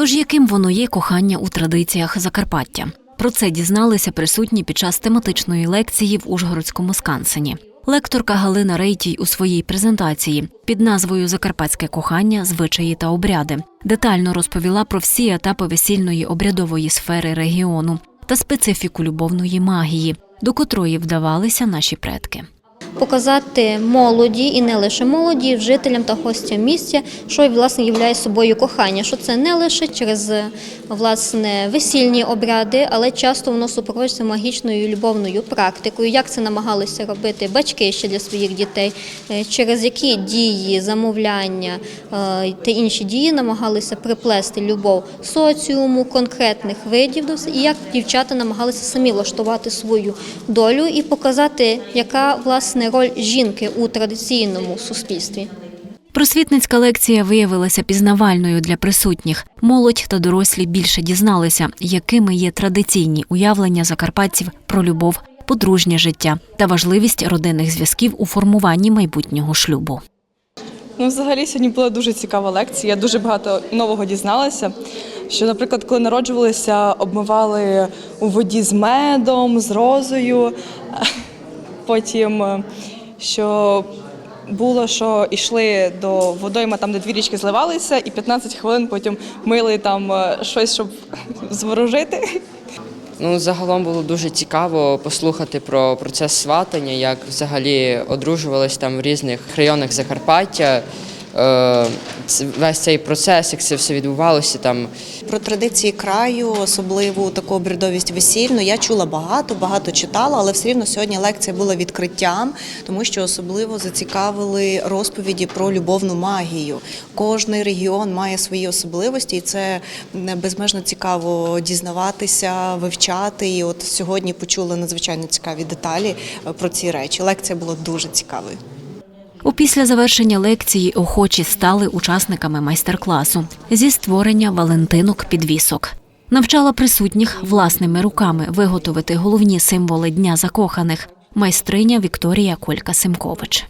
Тож яким воно є кохання у традиціях Закарпаття? Про це дізналися присутні під час тематичної лекції в Ужгородському скансені. Лекторка Галина Рейтій у своїй презентації під назвою Закарпатське кохання, звичаї та обряди детально розповіла про всі етапи весільної обрядової сфери регіону та специфіку любовної магії, до котрої вдавалися наші предки. Показати молоді і не лише молоді, жителям та гостям місця, що власне являє собою кохання. Що це не лише через власне весільні обряди, але часто воно супроводжується магічною любовною практикою. Як це намагалися робити батьки ще для своїх дітей, е, через які дії, замовляння е, та інші дії намагалися приплести любов соціуму, конкретних видів і як дівчата намагалися самі влаштувати свою долю і показати, яка власне роль жінки у традиційному суспільстві. Просвітницька лекція виявилася пізнавальною для присутніх. Молодь та дорослі більше дізналися, якими є традиційні уявлення закарпатців про любов, подружнє життя та важливість родинних зв'язків у формуванні майбутнього шлюбу. Ну, взагалі, сьогодні була дуже цікава лекція. Я дуже багато нового дізналася. Що, наприклад, коли народжувалися, обмивали у воді з медом, з розою. Потім, е, що було, що йшли до водойма, там, де дві річки зливалися, і 15 хвилин потім мили там е, щось, щоб зворожити. Ну, загалом було дуже цікаво послухати про процес сватання, як взагалі одружувались там в різних районах Закарпаття. Е, Весь цей процес, як це все відбувалося, там Про традиції краю, особливу таку обрядовість весільну, я чула багато, багато читала, але все рівно сьогодні лекція була відкриттям, тому що особливо зацікавили розповіді про любовну магію. Кожний регіон має свої особливості, і це безмежно цікаво дізнаватися, вивчати. І от сьогодні почули надзвичайно цікаві деталі е, про ці речі. Лекція була дуже цікавою. Опісля завершення лекції охочі стали учасниками майстер-класу зі створення валентинок підвісок. Навчала присутніх власними руками виготовити головні символи Дня закоханих майстриня Вікторія Колька Симкович.